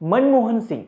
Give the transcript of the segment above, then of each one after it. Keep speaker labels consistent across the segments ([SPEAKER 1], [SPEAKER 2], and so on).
[SPEAKER 1] मनमोहन सिंग.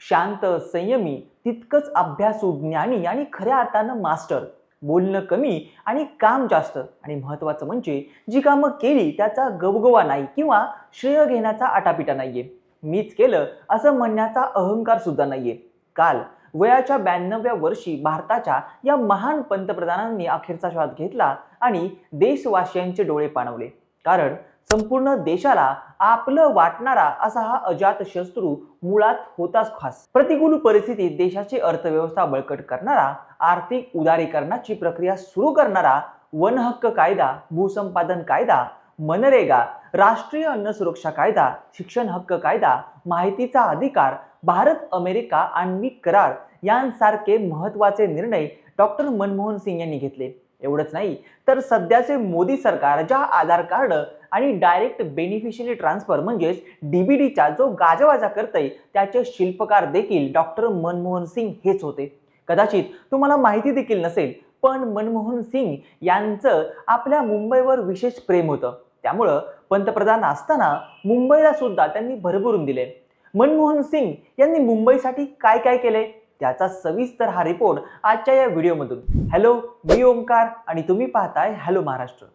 [SPEAKER 1] शांत संयमी तितकंच अभ्यासू ज्ञानी आणि खऱ्या अर्थानं मास्टर. बोलणं कमी आणि काम जास्त. आणि महत्त्वाचं म्हणजे जी कामं केली त्याचा गवगवा नाही किंवा श्रेय घेण्याचा आटापिटा नाहीये. मीच केलं असं म्हणण्याचा अहंकार सुद्धा नाहीये. काल वयाच्या ब्याण्णव्या वर्षी भारताच्या या महान पंतप्रधानांनी अखेरचा श्वास घेतला आणि देशवासियांचे डोळे पाणवले. कारण संपूर्ण देशाला आपलं वाटणारा असा हा अजात शत्रू मुळात होताच खास. प्रतिकूल परिस्थितीत देशाची अर्थव्यवस्था बळकट करणारा आर्थिक उदारीकरणाची प्रक्रिया सुरू करणारा वन हक्क कायदा भूसंपादन कायदा मनरेगा राष्ट्रीय अन्न सुरक्षा कायदा शिक्षण हक्क कायदा माहितीचा अधिकार भारत अमेरिका आण्विक करार यांसारखे महत्त्वाचे निर्णय डॉक्टर मनमोहन सिंग यांनी घेतले. एवढंच नाही तर सध्याचे मोदी सरकार ज्या आधार कार्ड आणि डायरेक्ट बेनिफिशियरी ट्रान्सफर म्हणजेच डीबीडीचा जो गाजावाजा करतय त्याचे शिल्पकार देखील डॉक्टर मनमोहन सिंग हेच होते. कदाचित तुम्हाला माहिती देखील नसेल पण मनमोहन सिंग यांचं आपल्या मुंबईवर विशेष प्रेम होतं. त्यामुळं पंतप्रधान असताना मुंबईला सुद्धा त्यांनी भरभरून दिले. मनमोहन सिंग यांनी मुंबईसाठी काय काय केले? त्याचा सविस्तर हा रिपोर्ट आजच्या या व्हिडिओमधून हॅलो मी ओमकार आणि तुम्ही पाहताय हॅलो महाराष्ट्र.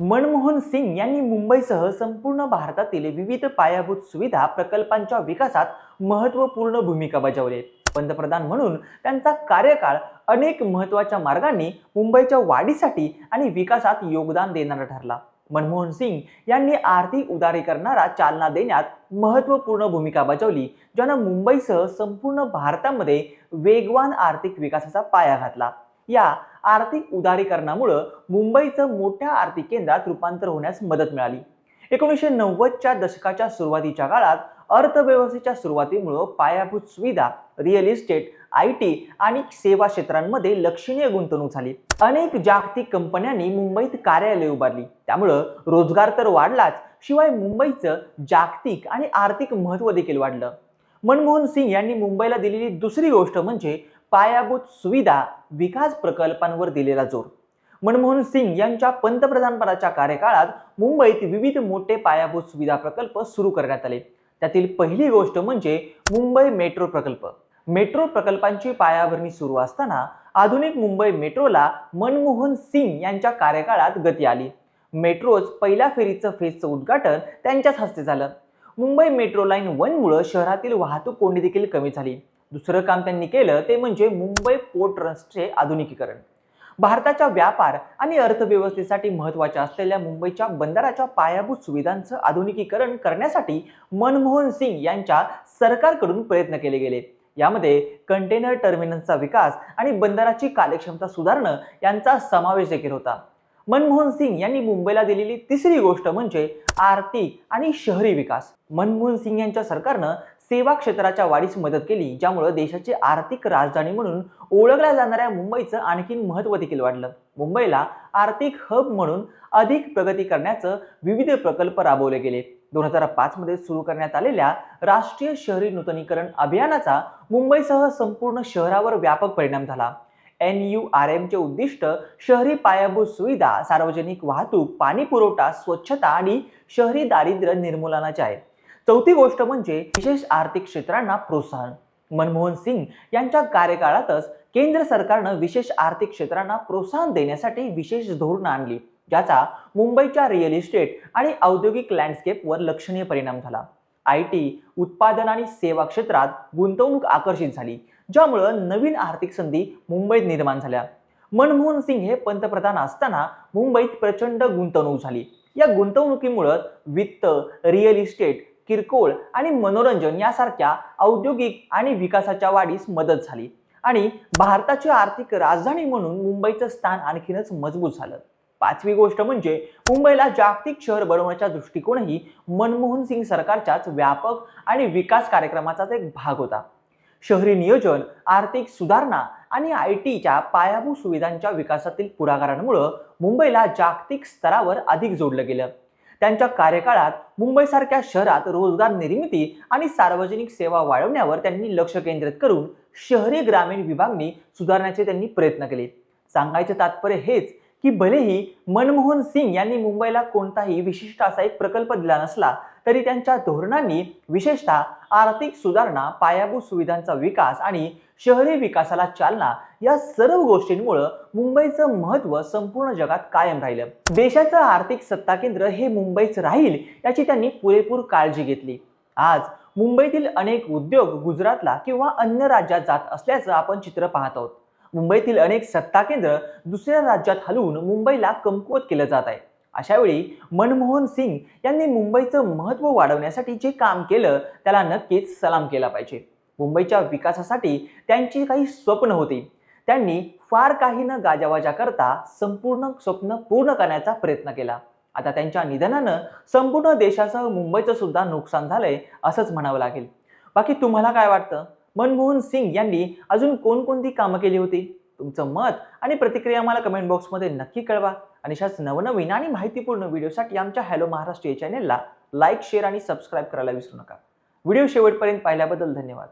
[SPEAKER 1] मनमोहन सिंग यांनी मुंबईसह संपूर्ण भारतातील विविध पायाभूत सुविधा प्रकल्पांच्या विकासात महत्त्वपूर्ण भूमिका बजावली. पंतप्रधान म्हणून त्यांचा कार्यकाळ अनेक महत्त्वाच्या मार्गांनी मुंबईच्या वाढीसाठी आणि विकासात योगदान देणारा ठरला. मनमोहन सिंग यांनी आर्थिक उदारीकरणाला चालना देण्यात महत्त्वपूर्ण भूमिका बजावली ज्यानं मुंबईसह संपूर्ण भारतामध्ये वेगवान आर्थिक विकासाचा पाया घातला. या आर्थिक उदारीकरणामुळं मुंबईचं मोठ्या आर्थिक केंद्रात रूपांतर होण्यास मदत मिळाली. एकोणीसशे नव्वदच्या दशकाच्या सुरुवातीच्या काळात अर्थव्यवस्थेच्या सुरुवातीमुळं पायाभूत सुविधा रिअल इस्टेट आय टी आणि सेवा क्षेत्रांमध्ये लक्षणीय गुंतवणूक झाली. अनेक जागतिक कंपन्यांनी मुंबईत कार्यालय उभारली. त्यामुळं रोजगार तर वाढलाच शिवाय मुंबईचं जागतिक आणि आर्थिक महत्त्व देखील वाढलं. मनमोहन सिंग यांनी मुंबईला दिलेली दुसरी गोष्ट म्हणजे पायाभूत सुविधा विकास प्रकल्पांवर दिलेला जोर. मनमोहन सिंग यांच्या पंतप्रधानपदाच्या कार्यकाळात मुंबईत विविध मोठे पायाभूत सुविधा प्रकल्प सुरू करण्यात आले. त्यातील पहिली गोष्ट म्हणजे मुंबई मेट्रो प्रकल्प. मेट्रो प्रकल्पांची पायाभरणी सुरू असताना आधुनिक मुंबई मेट्रोला मनमोहन सिंग यांच्या कार्यकाळात गती आली. मेट्रोज पहिल्या फेरीचं फेजचं उद्घाटन त्यांच्याच हस्ते झालं. मुंबई मेट्रो लाईन वनमुळं शहरातील वाहतूक कोंडी देखील कमी झाली. दुसरं काम त्यांनी केलं ते म्हणजे मुंबई पोर्ट ट्रस्टचे आधुनिकीकरण. भारताच्या व्यापार आणि अर्थव्यवस्थेसाठी महत्त्वाच्या असलेल्या मुंबईच्या बंदराच्या पायाभूत सुविधांचं आधुनिकीकरण करण्यासाठी मनमोहन सिंग यांच्या सरकारकडून प्रयत्न केले गेले. यामध्ये कंटेनर टर्मिनलचा विकास आणि बंदराची कार्यक्षमता सुधारणं यांचा समावेश देखील होता. मनमोहन सिंग यांनी मुंबईला दिलेली तिसरी गोष्ट म्हणजे आर्थिक आणि शहरी विकास. मनमोहन सिंग यांच्या सरकारनं सेवा क्षेत्राच्या वाढीस मदत केली ज्यामुळे देशाची आर्थिक राजधानी म्हणून ओळखल्या जाणाऱ्या मुंबईचं आणखीन महत्त्व देखील वाढलं. मुंबईला आर्थिक हब म्हणून अधिक प्रगती करण्याचं विविध प्रकल्प राबवले गेले. दोन हजार पाच मध्ये सुरू करण्यात आलेल्या राष्ट्रीय शहरी नूतनीकरण अभियानाचा मुंबईसह संपूर्ण शहरावर व्यापक परिणाम झाला. एन यू आर एमचे उद्दिष्ट शहरी पायाभूत सुविधा सार्वजनिक वाहतूक पाणी पुरवठा स्वच्छता आणि शहरी दारिद्र्य निर्मूलनाचे आहे. चौथी गोष्ट म्हणजे विशेष आर्थिक क्षेत्रांना प्रोत्साहन. मनमोहन सिंग यांच्या कार्यकाळातच केंद्र सरकारनं विशेष आर्थिक क्षेत्रांना प्रोत्साहन देण्यासाठी विशेष धोरण आणली ज्याचा मुंबईच्या रिअल इस्टेट आणि औद्योगिक लँडस्केपवर लक्षणीय परिणाम झाला. आय टी उत्पादन आणि सेवा क्षेत्रात गुंतवणूक आकर्षित झाली ज्यामुळं नवीन आर्थिक संधी मुंबईत निर्माण झाल्या. मनमोहन सिंग हे पंतप्रधान असताना मुंबईत प्रचंड गुंतवणूक झाली. या गुंतवणुकीमुळं वित्त रिअल इस्टेट किरकोळ आणि मनोरंजन यासारख्या औद्योगिक आणि विकासाच्या वाढीस मदत झाली. आणि भारताची आर्थिक राजधानी म्हणून मुंबईचं स्थान आणखीनच मजबूत झालं. पाचवी गोष्ट म्हणजे मुंबईला जागतिक शहर बनवण्याच्या दृष्टिकोनही मनमोहन सिंग सरकारच्याच व्यापक आणि विकास कार्यक्रमाचाच एक भाग होता. शहरी नियोजन आर्थिक सुधारणा आणि आय टीच्या पायाभूत सुविधांच्या विकासातील पुढाकारांमुळं मुंबईला जागतिक स्तरावर अधिक जोडलं गेलं. त्यांच्या कार्यकाळात मुंबईसारख्या शहरात रोजगार निर्मिती आणि सार्वजनिक सेवा वाढवण्यावर त्यांनी लक्ष केंद्रित करून शहरी ग्रामीण विभागणी सुधारण्याचे त्यांनी प्रयत्न केले. सांगायचे तात्पर्य हेच की भलेही मनमोहन सिंग यांनी मुंबईला कोणताही विशिष्ट असा एक प्रकल्प दिला नसला तरी त्यांच्या धोरणांनी विशेषतः आर्थिक सुधारणा पायाभूत सुविधांचा विकास आणि शहरी विकासाला चालना या सर्व गोष्टींमुळे मुंबईचं महत्त्व संपूर्ण जगात कायम राहिलं. देशाचं आर्थिक सत्ता केंद्र हे मुंबईच राहील याची त्यांनी पुरेपूर काळजी घेतली. आज मुंबईतील अनेक उद्योग गुजरातला किंवा अन्य राज्यात जात असल्याचं आपण चित्र पाहत आहोत. मुंबईतील अनेक सत्ता केंद्र दुसऱ्या राज्यात हलवून मुंबईला कमकुवत केलं जात आहे. अशावेळी मनमोहन सिंग यांनी मुंबईचं महत्त्व वाढवण्यासाठी जे काम केलं त्याला नक्कीच सलाम केला पाहिजे. मुंबईच्या विकासासाठी त्यांची काही स्वप्न होती. त्यांनी फार काही न गाजावाजा करता संपूर्ण स्वप्न पूर्ण करण्याचा प्रयत्न केला. आता त्यांच्या निधनानं संपूर्ण देशासह मुंबईचं सुद्धा नुकसान झालंय असंच म्हणावं लागेल. बाकी तुम्हाला काय वाटतं? मनमोहन सिंग यांनी अजून कोणकोणती कामं केली होती? तुमचं मत आणि प्रतिक्रिया मला कमेंट बॉक्समध्ये नक्की कळवा. आणि अशाच नवनवीन आणि माहितीपूर्ण व्हिडिओसाठी आमच्या हॅलो महाराष्ट्र या चॅनेलला लाईक शेअर आणि सबस्क्राईब करायला विसरू नका. व्हिडिओ शेवटपर्यंत पाहिल्याबद्दल धन्यवाद.